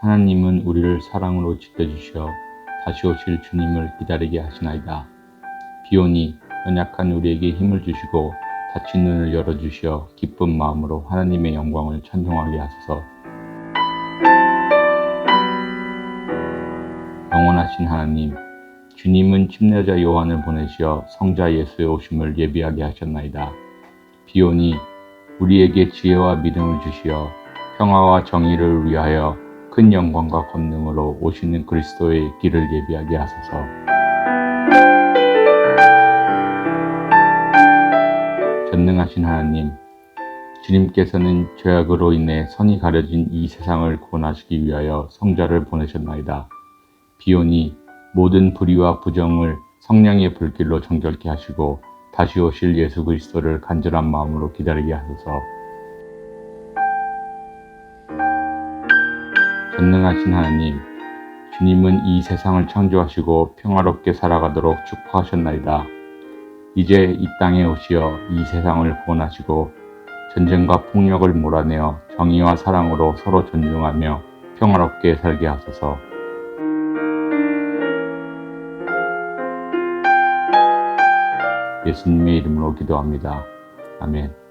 하나님은 우리를 사랑으로 지켜주시어 다시 오실 주님을 기다리게 하시나이다. 비오니 연약한 우리에게 힘을 주시고 닫힌 눈을 열어주시어 기쁜 마음으로 하나님의 영광을 찬송하게 하소서. 영원하신 하나님, 주님은 침례자 요한을 보내시어 성자 예수의 오심을 예비하게 하셨나이다. 비오니 우리에게 지혜와 믿음을 주시어 평화와 정의를 위하여 큰 영광과 권능으로 오시는 그리스도의 길을 예비하게 하소서. 전능하신 하나님, 주님께서는 죄악으로 인해 선이 가려진 이 세상을 구원하시기 위하여 성자를 보내셨나이다. 비오니 모든 불의와 부정을 성령의 불길로 정결케 하시고 다시 오실 예수 그리스도를 간절한 마음으로 기다리게 하소서. 전능하신 하나님, 주님은 이 세상을 창조하시고 평화롭게 살아가도록 축복하셨나이다. 이제 이 땅에 오시어 이 세상을 구원하시고 전쟁과 폭력을 몰아내어 정의와 사랑으로 서로 존중하며 평화롭게 살게 하소서. 예수님의 이름으로 기도합니다. 아멘.